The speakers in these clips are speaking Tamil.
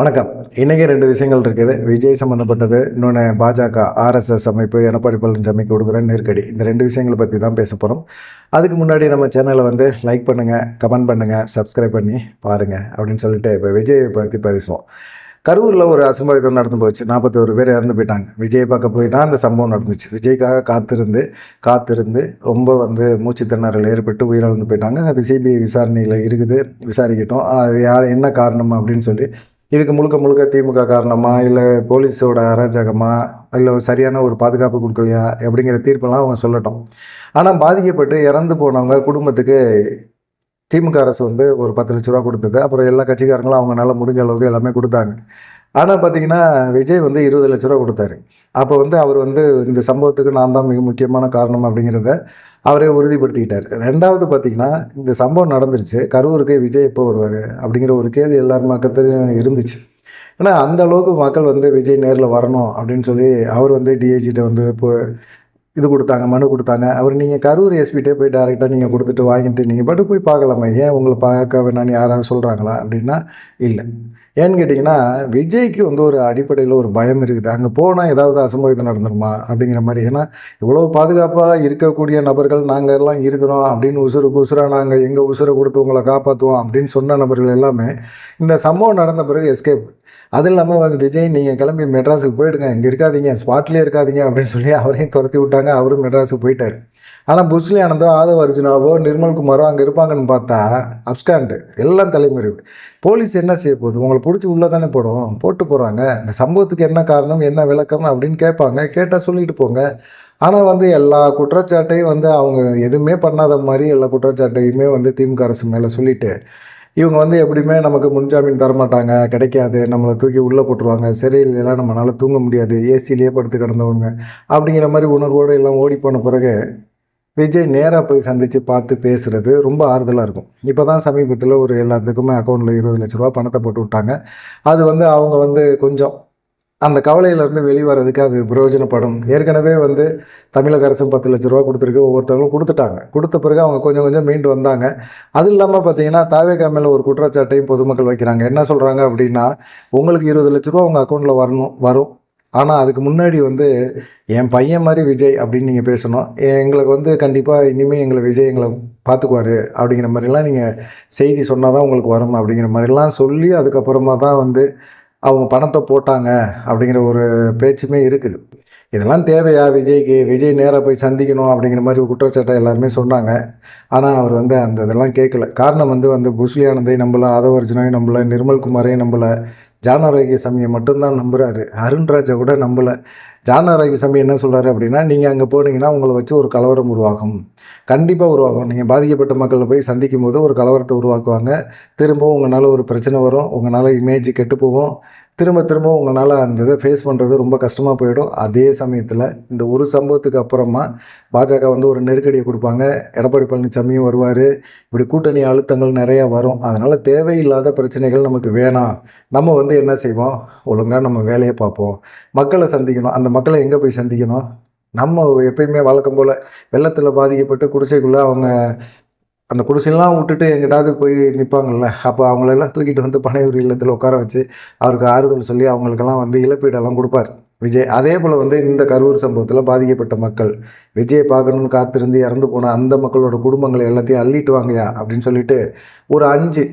வணக்கம். இன்றைக்கி ரெண்டு விஷயங்கள் இருக்குது. விஜய் சம்மந்தப்பட்டது இன்னொன்று பாஜக ஆர்எஸ்எஸ் அமைப்பு எடப்பாடி பழனிசாமி கொடுக்குற நெருக்கடி. இந்த ரெண்டு விஷயங்களை பற்றி தான் பேச போகிறோம் அதுக்கு முன்னாடி நம்ம சேனலை வந்து லைக் பண்ணுங்கள் கமெண்ட் பண்ணுங்கள் சப்ஸ்கிரைப் பண்ணி பாருங்கள் அப்படின்னு சொல்லிட்டு இப்போ விஜயை பற்றி பேசுவோம். கரூரில் ஒரு அசம்பாவிதம் நடந்து போச்சு. நாற்பத்தோரு பேர் இறந்து போயிட்டாங்க. விஜய் பார்க்க போய் தான் அந்த சம்பவம் நடந்துச்சு. விஜய்க்காக காத்திருந்து காத்திருந்து ரொம்ப வந்து மூச்சு திணறல் ஏற்பட்டு உயிரிழந்து போயிட்டாங்க. அது சிபிஐ விசாரணையில் இருக்குது. விசாரிக்கட்டும். அது யார் என்ன காரணம் அப்படின்னு சொல்லி இதுக்கு முழுக்க முழுக்க திமுக காரணமா இல்லை போலீஸோட அராஜகமா இல்லை சரியான ஒரு பாதுகாப்பு கொடுக்கலையா அப்படிங்கிற தீர்ப்பெல்லாம் அவங்க சொல்லட்டும். ஆனால் பாதிக்கப்பட்டு இறந்து போனவங்க குடும்பத்துக்கு திமுக அரசு வந்து ஒரு பத்து லட்ச ரூபா கொடுத்தது. அப்புறம் எல்லா கட்சிக்காரங்களும் அவங்களால முடிஞ்ச அளவுக்கு எல்லாமே கொடுத்தாங்க. ஆனால் பார்த்தீங்கன்னா விஜய் வந்து இருபது லட்ச ரூபா கொடுத்தாரு. அப்போ வந்து அவர் வந்து இந்த சம்பவத்துக்கு நான் தான் மிக முக்கியமான காரணம் அப்படிங்கிறத அவரே உறுதிப்படுத்திக்கிட்டார். ரெண்டாவது பார்த்தீங்கன்னா இந்த சம்பவம் நடந்துருச்சு. கரூருக்கு விஜய் எப்போ வருவார் அப்படிங்கிற ஒரு கேள்வி எல்லார் மக்கத்துலையும் இருந்துச்சு. ஏன்னா அந்த அளவுக்கு மக்கள் வந்து விஜய் நேரில் வரணும் அப்படின்னு சொல்லி அவர் வந்து டிஏஜிட்ட வந்து இப்போ இது கொடுத்தாங்க மனு கொடுத்தாங்க. அவர் நீங்கள் கரூர் எஸ்பிட்டே போய் டேரெக்டாக நீங்கள் கொடுத்துட்டு வாங்கிட்டு நீங்கள் பாட்டு போய் பார்க்கலாமா. ஏன் உங்களை பார்க்க வேணான்னு யாராவது சொல்கிறாங்களா அப்படின்னா இல்லை. ஏன்னு கேட்டிங்கன்னா விஜய்க்கு வந்து ஒரு அடிப்படையில் ஒரு பயம் இருக்குது. அங்கே போனால் ஏதாவது அசம்பாவிதம் நடந்துருமா அப்படிங்கிற மாதிரி. ஏன்னா இவ்வளோ பாதுகாப்பாக இருக்கக்கூடிய நபர்கள் நாங்கள் எல்லாம் இருக்கிறோம் அப்படின்னு உசுருக்கு உசுராக நாங்கள் எங்கள் உசுரை கொடுத்து உங்களை காப்பாற்றுவோம் அப்படின்னு சொன்ன நபர்கள் எல்லாமே இந்த சம்பவம் நடந்த பிறகு எஸ்கேப் அதுவும் இல்லாமல் வந்து விஜய் நீங்கள் கிளம்பி மெட்ராஸுக்கு போயிடுங்க. இங்கே இருக்காதீங்க ஸ்பாட்லேயே இருக்காதீங்க அப்படின்னு சொல்லி அவரையும் துரத்தி விட்டாங்க. அவரும் மெட்ராஸுக்கு போயிட்டார். ஆனால் புஸ்லி ஆனந்தோ ஆதவ அர்ஜுனாவோ நிர்மல்குமாரோ அங்கே இருப்பாங்கன்னு பார்த்தா அப்ஸ்காண்டு எல்லாம் தலைமறைவு போலீஸ் என்ன செய்ய போகுது? உங்களை பிடிச்சி உள்ளே தானே போடும். போட்டு போகிறாங்க இந்த சம்பவத்துக்கு என்ன காரணம் என்ன விளக்கம் அப்படின்னு கேட்பாங்க. கேட்டால் சொல்லிட்டு போங்க. ஆனால் வந்து எல்லா குற்றச்சாட்டையும் வந்து அவங்க எதுவுமே பண்ணாத மாதிரி எல்லா குற்றச்சாட்டையுமே வந்து திமுக அரசு மேலே சொல்லிவிட்டு இவங்க வந்து எப்படியுமே நமக்கு முன்ஜாமீன் தரமாட்டாங்க கிடைக்காது நம்மளை தூக்கி உள்ளே போட்டுருவாங்க சிறையிலலாம் நம்மளால் தூங்க முடியாது ஏசிலேயே படுத்து கிடந்தவங்க அப்படிங்கிற மாதிரி உணர்வோடு எல்லாம் ஓடி போன பிறகு விஜய் நேராக போய் சந்தித்து பார்த்து பேசுகிறது ரொம்ப ஆறுதலாக இருக்கும். இப்போ தான் சமீபத்தில் ஒரு எல்லாத்துக்குமே அக்கௌண்ட்டில் இருபது லட்ச ரூபா பணத்தை போட்டு விட்டாங்க. அது வந்து அவங்க வந்து கொஞ்சம் அந்த கவலையிலேருந்து வெளிவரதுக்கு அது பிரயோஜனப்படும். ஏற்கனவே வந்து தமிழக அரசும் பத்து லட்ச ரூபா கொடுத்துருக்கு ஒவ்வொருத்தவங்களும் கொடுத்துட்டாங்க. கொடுத்த பிறகு அவங்க கொஞ்சம் கொஞ்சம் மீண்டு வந்தாங்க. அது இல்லாமல் பார்த்தீங்கன்னா தாவேகா மேலே ஒரு குற்றச்சாட்டையும் பொதுமக்கள் வைக்கிறாங்க. என்ன சொல்கிறாங்க அப்படின்னா உங்களுக்கு இருபது லட்ச ரூபா உங்கள் அக்கௌண்ட்டில் வரணும் வரும். ஆனால் அதுக்கு முன்னாடி வந்து என் பையன் மாதிரி விஜய் அப்படின்னு நீங்கள் பேசணும். எங்களுக்கு வந்து கண்டிப்பாக இனிமேல் எங்களை விஜய் எங்களை பார்த்துக்குவார் அப்படிங்கிற மாதிரிலாம் நீங்கள் செய்தி சொன்னால் தான் உங்களுக்கு வரும் அப்படிங்கிற மாதிரிலாம் சொல்லி அதுக்கப்புறமா தான் வந்து அவங்க பணத்தை போட்டாங்க அப்படிங்கிற ஒரு பேச்சுமே இருக்குது. இதெல்லாம் தேவையா விஜய்க்கு? விஜய் நேராக போய் சந்திக்கணும் அப்படிங்கிற மாதிரி குற்றச்சாட்டை எல்லாருமே சொன்னாங்க. ஆனால் அவர் வந்து அந்த இதெல்லாம் கேட்கல. காரணம் வந்து வந்து புஸ்லி ஆனந்தை நம்பல ஆதவர்ஜுனாவை நம்பல நிர்மல்குமாரையும் நம்பல. ஜானாரோக்கிய சாமியை மட்டும்தான் நம்புகிறாரு அருண்ராஜை கூட நம்பலை. ஜானாரோக்கிய சாமி என்ன சொல்கிறாரு அப்படின்னா நீங்கள் அங்கே போனீங்கன்னா உங்களை வச்சு ஒரு கலவரம் உருவாகும். கண்டிப்பாக உருவாகும். நீங்கள் பாதிக்கப்பட்ட மக்களை போய் சந்திக்கும் போது ஒரு கலவரத்தை உருவாக்குவாங்க. திரும்பவும் உங்களால் ஒரு பிரச்சனை வரும். உங்களால் இமேஜ் கெட்டு போகும். திரும்ப திரும்ப உங்களால் அந்த இதை ஃபேஸ் பண்ணுறது ரொம்ப கஷ்டமாக போயிடும். அதே சமயத்தில் இந்த ஒரு சம்பவத்துக்கு அப்புறமா பாஜக வந்து ஒரு நெருக்கடியை கொடுப்பாங்க. எடப்பாடி பழனிசாமியும் வருவார். இப்படி கூட்டணி அழுத்தங்கள் நிறையா வரும். அதனால் தேவையில்லாத பிரச்சனைகள் நமக்கு வேணாம். நம்ம வந்து என்ன செய்வோம்? ஒழுங்காக நம்ம வேலையை பார்ப்போம். மக்களை சந்திக்கணும். அந்த மக்களை எங்கே போய் சந்திக்கணும்? நம்ம எப்பயுமே வழக்கம் போல் வெள்ளத்தில் பாதிக்கப்பட்டு குடிசைக்குள்ளே அவங்க அந்த குடிசைலாம் விட்டுட்டு எங்கிட்டாவது போய் நிற்பாங்கள்ல அப்போ அவங்களெல்லாம் தூக்கிட்டு வந்து பனையூர் இல்லத்தில் உட்கார வச்சு அவருக்கு ஆறுதல் சொல்லி அவங்களுக்கெல்லாம் வந்து இழப்பீடெல்லாம் கொடுப்பார். விஜய் அதே போல் வந்து இந்த கரூர் சம்பவத்தில் பாதிக்கப்பட்ட மக்கள் விஜயை பார்க்கணுன்னு காத்திருந்து இறந்து போன அந்த மக்களோட குடும்பங்களை எல்லாத்தையும் அள்ளிட்டு வாங்கயா அப்படின்னு சொல்லிட்டு ஒரு அஞ்சு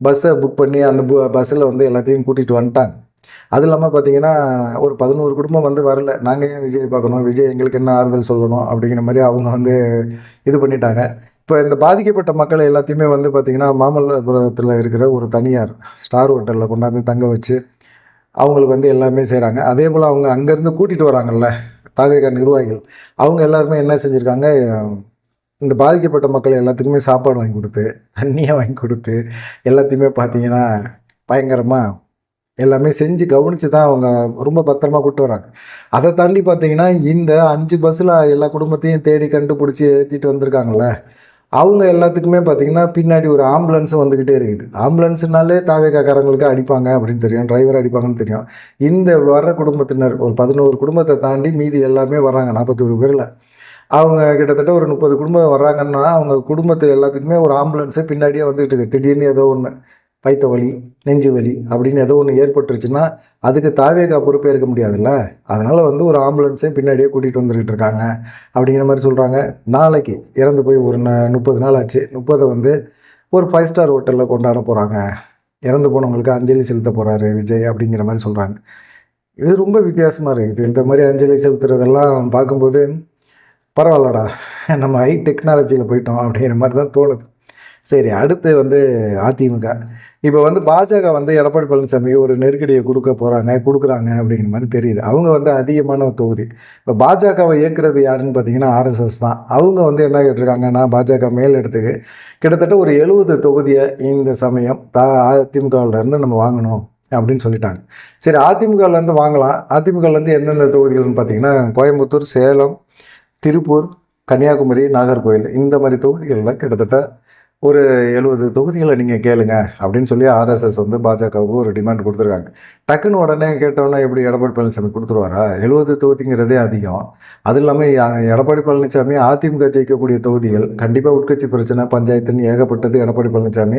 பஸ்ஸை புக் பண்ணி அந்த பஸ்ஸில் வந்து எல்லாத்தையும் கூட்டிகிட்டு வந்துட்டாங்க. அது இல்லாமல் பார்த்தீங்கன்னா ஒரு பதினோரு குடும்பம் வந்து வரல. நாங்கள் ஏன் விஜய் பார்க்கணும்? விஜய் எங்களுக்கு என்ன ஆறுதல் சொல்லணும்? அப்படிங்கிற மாதிரி அவங்க வந்து இது பண்ணிட்டாங்க. இப்போ இந்த பாதிக்கப்பட்ட மக்கள் எல்லாத்தையுமே வந்து பார்த்திங்கன்னா மாமல்லபுரத்தில் இருக்கிற ஒரு தனியார் ஸ்டார் ஹோட்டலில் கொண்டாந்து தங்க வச்சு அவங்களுக்கு வந்து எல்லாமே செய்கிறாங்க அதே போல் அவங்க அங்கேருந்து கூட்டிகிட்டு வராங்கல்ல தாவேக நிர்வாகிகள். அவங்க எல்லாருமே என்ன செஞ்சுருக்காங்க? இந்த பாதிக்கப்பட்ட மக்கள் எல்லாத்துக்குமே சாப்பாடு வாங்கி கொடுத்து தண்ணியை வாங்கி கொடுத்து எல்லாத்தையுமே பார்த்தீங்கன்னா பயங்கரமாக எல்லாமே செஞ்சு கவனித்து தான் அவங்க ரொம்ப பத்திரமா கூப்பிட்டு வராங்க. அதை தாண்டி பார்த்தீங்கன்னா இந்த அஞ்சு பஸ்ஸில் எல்லா குடும்பத்தையும் தேடி கண்டுபிடிச்சி ஏற்றிட்டு வந்திருக்காங்கள அவங்க எல்லாத்துக்குமே பார்த்தீங்கன்னா பின்னாடி ஒரு ஆம்புலன்ஸும் வந்துக்கிட்டே இருக்குது. ஆம்புலன்ஸ்னாலே தாவேக்காரங்களுக்கு அடிப்பாங்க அப்படின்னு தெரியும் டிரைவர் அடிப்பாங்கன்னு தெரியும். இந்த வர்ற குடும்பத்தினர் ஒரு பதினோரு குடும்பத்தை தாண்டி மீதி எல்லாமே வராங்க நாற்பத்தோரு பேரில். அவங்க கிட்டத்தட்ட ஒரு முப்பது குடும்பம் வர்றாங்கன்னா அவங்க குடும்பத்து எல்லாத்துக்குமே ஒரு ஆம்புலன்ஸு பின்னாடியே வந்துகிட்டு இருக்கு. திடீர்னு ஏதோ ஒன்று பைத்த வலி நெஞ்சு வலி அப்படின்னு ஏதோ ஒன்று ஏற்பட்டுருச்சுன்னா அதுக்கு தாவேகா பொறுப்பே இருக்க முடியாதுல்ல? அதனால் வந்து ஒரு ஆம்புலன்ஸே பின்னாடியே கூட்டிகிட்டு வந்துக்கிட்டு இருக்காங்க அப்படிங்கிற மாதிரி சொல்கிறாங்க நாளைக்கு இறந்து போய் ஒரு முப்பது நாள் ஆச்சு. முப்பதை வந்து ஒரு ஃபைவ் ஸ்டார் ஹோட்டலில் கொண்டாட போகிறாங்க இறந்து போனவங்களுக்கு அஞ்சலி செலுத்த போகிறாரு விஜய் அப்படிங்கிற மாதிரி சொல்கிறாங்க இது ரொம்ப வித்தியாசமாக இருக்குது. இந்த மாதிரி அஞ்சலி செலுத்துறதெல்லாம் பார்க்கும்போது பரவாயில்லடா நம்ம ஹை டெக்னாலஜியில் போயிட்டோம் அப்படிங்கிற மாதிரி தான் தோணுது. சரி அடுத்து வந்து அதிமுக. இப்போ வந்து பாஜக வந்து எடப்பாடி பழனிசாமி ஒரு நெருக்கடியை கொடுக்க போகிறாங்க கொடுக்குறாங்க அப்படிங்கிற மாதிரி தெரியுது. அவங்க வந்து அதிகமான ஒரு தொகுதி. இப்போ பாஜகவை இயக்குறது யாருன்னு பார்த்தீங்கன்னா ஆர்எஸ்எஸ் தான். அவங்க வந்து என்ன கேட்டிருக்காங்கன்னா பாஜக மேல் இடத்துக்கு கிட்டத்தட்ட ஒரு எழுபது தொகுதியை இந்த சமயம் த அதிமுகவிலேருந்து நம்ம வாங்கணும் அப்படின்னு சொல்லிட்டாங்க. சரி அதிமுகலேருந்து வாங்கலாம். அதிமுகலேருந்து எந்தெந்த தொகுதிகள்னு பார்த்தீங்கன்னா கோயம்புத்தூர் சேலம் திருப்பூர் கன்னியாகுமரி நாகர்கோவில் இந்த மாதிரி தொகுதிகளில் கிட்டத்தட்ட ஒரு எழுபது தொகுதிகளை நீங்கள் கேளுங்க அப்படின்னு சொல்லி ஆர்எஸ்எஸ் வந்து பாஜகவுக்கு ஒரு டிமாண்ட் கொடுத்துருக்காங்க. டக்குன்னு உடனே கேட்டோன்னா எப்படி எடப்பாடி பழனிசாமி கொடுத்துருவாரா? எழுபது தொகுதிங்கிறதே அதிகம். அது இல்லாமல் எடப்பாடி பழனிசாமி அதிமுக ஜெயிக்கக்கூடிய தொகுதிகள் கண்டிப்பாக உட்கட்சி பிரச்சனை பஞ்சாயத்துன்னு ஏகப்பட்டது எடப்பாடி பழனிசாமி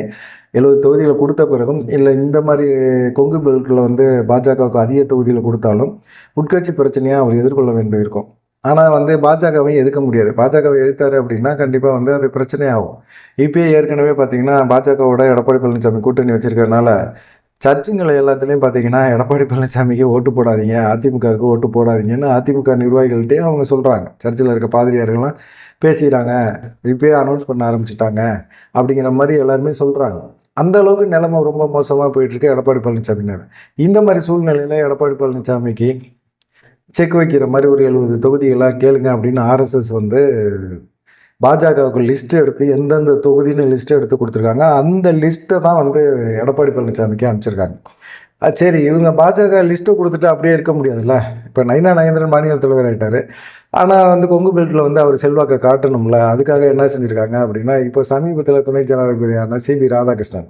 எழுபது தொகுதிகளை கொடுத்த பிறகும் இல்லை இந்த மாதிரி கொங்கு பெல்ட்டில் வந்து பாஜகவுக்கு அதிக தொகுதியில் கொடுத்தாலும் உட்கட்சி பிரச்சனையாக அவர் எதிர்கொள்ள வேண்டியிருக்கும். ஆனால் வந்து பாஜகவை எதிர்க்க முடியாது. பாஜகவை எதிர்த்தாரு அப்படின்னா கண்டிப்பாக வந்து அது பிரச்சனையாகும். இப்பயே ஏற்கனவே பார்த்தீங்கன்னா பாஜகவோட எடப்பாடி பழனிசாமி கூட்டணி வச்சுருக்கறனால சர்ச்சுங்களை எல்லாத்துலேயும் பார்த்தீங்கன்னா எடப்பாடி பழனிசாமிக்கு ஓட்டு போடாதீங்க அதிமுகவுக்கு ஓட்டு போடாதீங்கன்னு அதிமுக நிர்வாகிகள்கிட்டே அவங்க சொல்கிறாங்க சர்ச்சில் இருக்க பாதிரியார்கள்லாம் பேசிடுறாங்க இப்பயே அனௌன்ஸ் பண்ண ஆரம்பிச்சிட்டாங்க அப்படிங்கிற மாதிரி எல்லாருமே சொல்கிறாங்க அந்த அளவுக்கு நிலைமை ரொம்ப மோசமாக போயிட்டுருக்கு எடப்பாடி பழனிசாமினார் இந்த மாதிரி சூழ்நிலையில் எடப்பாடி பழனிசாமிக்கு செக் வைக்கிற மாதிரி ஒரு எழுபது தொகுதிகளாக கேளுங்க அப்படின்னு ஆர்எஸ்எஸ் வந்து பாஜகவுக்கு லிஸ்ட்டு எடுத்து எந்தெந்த தொகுதின்னு லிஸ்ட்டு எடுத்து கொடுத்துருக்காங்க. அந்த லிஸ்ட்டை தான் வந்து எடப்பாடி பழனிசாமிக்கு அனுப்பிச்சிருக்காங்க. சரி இவங்க பாஜக லிஸ்ட்டை கொடுத்துட்டு அப்படியே இருக்க முடியாதுல்ல? இப்போ நைனா நகேந்திரன் மாநில தலைவர் ஆகிட்டார் ஆனால் வந்து கொங்கு பெல்ட்டில் வந்து அவர் செல்வாக்கை காட்டணும்ல அதுக்காக என்ன செஞ்சுருக்காங்க அப்படின்னா இப்போ சமீபத்தில் துணை ஜனாதிபதியான சிபி ராதாகிருஷ்ணன்.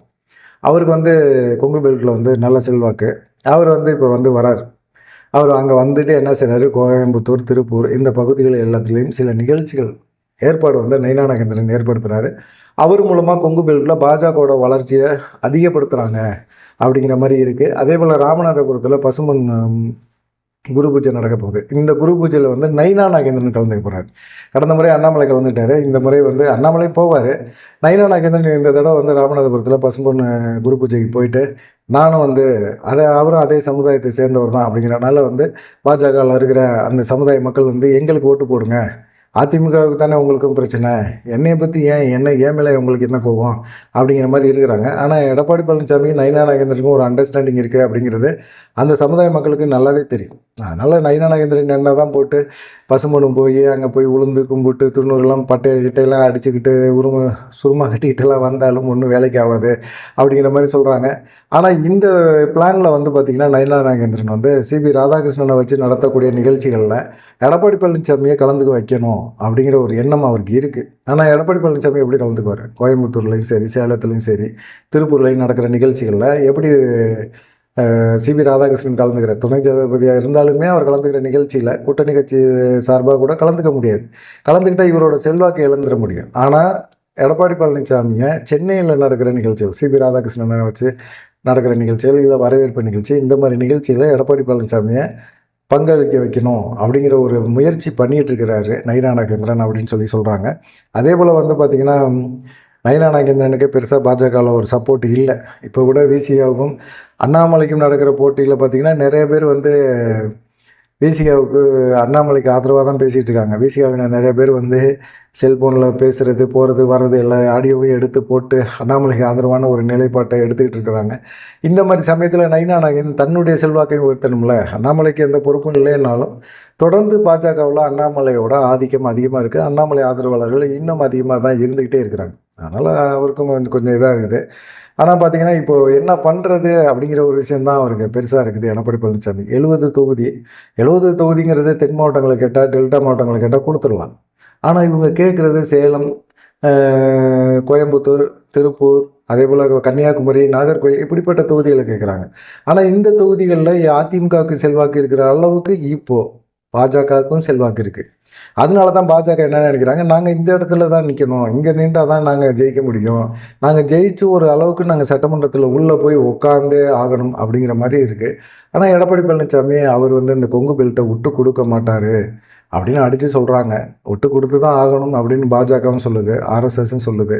அவருக்கு வந்து கொங்கு பெல்ட்டில் வந்து நல்ல செல்வாக்கு. அவர் வந்து இப்போ வந்து வரார். அவர் அங்கே வந்துட்டு என்ன செய்றாரு? கோயம்புத்தூர் திருப்பூர் இந்த பகுதிகள் எல்லாத்துலேயும் சில நிகழ்ச்சிகள் ஏற்பாடு வந்து நைனா நாகேந்திரன் ஏற்படுத்துகிறாரு அவர் மூலமாக கொங்கு பெல்ட்டில் பாஜகவோட வளர்ச்சியை அதிகப்படுத்துகிறாங்க அப்படிங்கிற மாதிரி இருக்குது அதே போல் ராமநாதபுரத்தில் பசுமன் குரு பூஜை நடக்க போகுது. இந்த குரு பூஜையில் வந்து நைனா நாகேந்திரன் கலந்துக்க போகிறார் கடந்த முறை அண்ணாமலை கலந்துட்டார். இந்த முறை வந்து அண்ணாமலை போவார். நைனா நாகேந்திரன் இந்த தடவை வந்து ராமநாதபுரத்தில் பசும்பொண்ணு குரு பூஜைக்கு போயிட்டு நானும் வந்து அதை அவரும் அதே சமுதாயத்தை சேர்ந்தவர் தான் அப்படிங்கிறனால வந்து பாஜகவில் இருக்கிற அந்த சமுதாய மக்கள் வந்து எங்களுக்கு ஓட்டு போடுங்க. அதிமுகவுக்கு தானே உங்களுக்கும் பிரச்சனை. என்னையை பற்றி ஏன் என்ன ஏன் மேலே உங்களுக்கு என்ன கோவம் அப்படிங்கிற மாதிரி இருக்கிறாங்க. ஆனால் எடப்பாடி பழனிசாமி நைனா நாகேந்திரனுக்கும் ஒரு அண்டர்ஸ்டாண்டிங் இருக்குது அப்படிங்கிறது அந்த சமுதாய மக்களுக்கு நல்லாவே தெரியும். அதனால் நயன நகேந்திரன் என்ன தான் போட்டு பசுமனும் போய் அங்கே போய் உளுந்து கும்பிட்டு துண்ணூறுலாம் பட்டை கிட்டையெல்லாம் அடிச்சுக்கிட்டு உரும சுருமா கட்டிக்கிட்டெல்லாம் வந்தாலும் ஒன்றும் வேலைக்கு ஆகாது அப்படிங்கிற மாதிரி சொல்கிறாங்க ஆனால் இந்த பிளானில் வந்து பார்த்திங்கன்னா நயனா நாகேந்திரன் வந்து சிபி ராதாகிருஷ்ணனை வச்சு நடத்தக்கூடிய நிகழ்ச்சிகளில் எடப்பாடி பழனிசாமியை கலந்துக்க வைக்கணும் அப்படிங்கிற ஒரு எண்ணம் அவருக்கு இருக்குது ஆனால் எடப்பாடி பழனிசாமி எப்படி கலந்துக்குவார்? கோயம்புத்தூர்லேயும் சரி சேலத்துலேயும் சரி திருப்பூர்லேயும் நடக்கிற நிகழ்ச்சிகளில் எப்படி சிபி ராதாகிருஷ்ணன் கலந்துக்கிற துணை ஜனாதிபதியாக இருந்தாலுமே அவர் கலந்துக்கிற நிகழ்ச்சியில் கூட்டணி கட்சி சார்பாக கூட கலந்துக்க முடியாது. கலந்துக்கிட்டால் இவரோட செல்வாக்கு இழந்துட முடியும். ஆனால் எடப்பாடி பழனிசாமியை சென்னையில் நடக்கிற நிகழ்ச்சிகள் சிபி ராதாகிருஷ்ணனை வச்சு நடக்கிற நிகழ்ச்சிகள் இல்லை வரவேற்பு நிகழ்ச்சி இந்த மாதிரி நிகழ்ச்சியில் எடப்பாடி பழனிசாமியை பங்களிக்க வைக்கணும் அப்படிங்கிற ஒரு முயற்சி பண்ணிகிட்டு இருக்கிறாரு நைனா நாகேந்திரன் அப்படின்னு சொல்லி சொல்கிறாங்க அதே போல் வந்து பார்த்திங்கன்னா நைனா நாகேந்திரனுக்கு பெருசாக பாஜகவில் ஒரு சப்போர்ட் இல்லை. இப்போ கூட விசிகாவுக்கும் அண்ணாமலைக்கும் நடக்கிற போட்டியில் பார்த்திங்கன்னா நிறைய பேர் வந்து விசிகாவுக்கு அண்ணாமலைக்கு ஆதரவாக தான் பேசிகிட்டு இருக்காங்க விசிகாவினர் நிறைய பேர் வந்து செல்ஃபோனில் பேசுகிறது போகிறது வர்றது எல்லா ஆடியோவையும் எடுத்து போட்டு அண்ணாமலைக்கு ஆதரவான ஒரு நிலைப்பாட்டை எடுத்துக்கிட்டு இருக்கிறாங்க. இந்த மாதிரி சமயத்தில் நைனா நாகேந்திரன் தன்னுடைய செல்வாக்கையும் உயர்த்தணும்ல? அண்ணாமலைக்கு எந்த பொறுப்பும் இல்லைன்னாலும் தொடர்ந்து பாஜகவில் அண்ணாமலையோட ஆதிக்கம் அதிகமாக இருக்குது அண்ணாமலை ஆதரவாளர்கள் இன்னும் அதிகமாக தான் இருந்துக்கிட்டே இருக்கிறாங்க. அதனால் அவருக்கும் கொஞ்சம் கொஞ்சம் இதாக இருக்குது. ஆனால் பார்த்தீங்கன்னா இப்போது என்ன பண்ணுறது அப்படிங்கிற ஒரு விஷயந்தான் அவருக்கு பெருசாக இருக்குது. எடப்பாடி பழனிசாமி எழுபது தொகுதி. எழுபது தொகுதிங்கிறது தென் மாவட்டங்களை கேட்டால் டெல்டா மாவட்டங்களை கேட்டால் கொடுத்துடலாம். ஆனால் இவங்க கேட்குறது சேலம் கோயம்புத்தூர் திருப்பூர் அதே போல் கன்னியாகுமரி நாகர்கோவில் இப்படிப்பட்ட தொகுதிகளை கேட்குறாங்க ஆனால் இந்த தொகுதிகளில் அதிமுகவுக்கு செல்வாக்கு இருக்கிற அளவுக்கு இப்போது பாஜகவுக்கும் செல்வாக்கு இருக்குது அதனால தான் பாஜக என்ன நினைக்கிறாங்க? நாங்கள் இந்த இடத்துல தான் நிற்கணும் இங்கே நின்றால் தான் நாங்கள் ஜெயிக்க முடியும். நாங்கள் ஜெயிச்சு ஒரு அளவுக்கு நாங்கள் சட்டமன்றத்தில் உள்ளே போய் உட்காந்தே ஆகணும் அப்படிங்கிற மாதிரி இருக்குது ஆனால் எடப்பாடி பழனிசாமி அவர் வந்து இந்த கொங்கு பெல்ட்டை விட்டு கொடுக்க மாட்டார் அப்படின்னு அடித்து சொல்கிறாங்க விட்டு கொடுத்து தான் ஆகணும் அப்படின்னு பாஜகவும் சொல்லுது ஆர்எஸ்எஸும் சொல்லுது.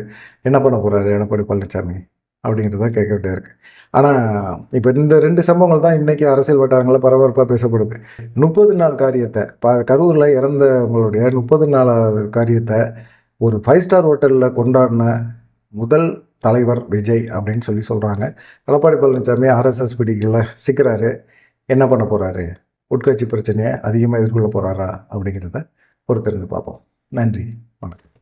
என்ன பண்ண போகிறாரு எடப்பாடி பழனிசாமி அப்படிங்கிறத கேட்க வேண்டியா இருக்குது ஆனால் இப்போ இந்த ரெண்டு சம்பவங்கள் தான் இன்றைக்கி அரசியல் வட்டாரங்களில் பரபரப்பாக பேசப்படுது. முப்பது நாள் காரியத்தை ப கரூரில் இறந்தவங்களுடைய முப்பது நாள் காரியத்தை ஒரு ஃபைவ் ஸ்டார் ஹோட்டலில் கொண்டாடின முதல் தலைவர் விஜய் அப்படின்னு சொல்லி சொல்கிறாங்க எடப்பாடி பழனிசாமி ஆர்எஸ்எஸ் பிடிக்கல சிக்கிறாரு. என்ன பண்ண போகிறாரு உட்கட்சி பிரச்சனையை அதிகமாக எதிர்கொள்ள போகிறாரா அப்படிங்கிறத பொறுத்திருந்து பார்ப்போம். நன்றி வணக்கம்.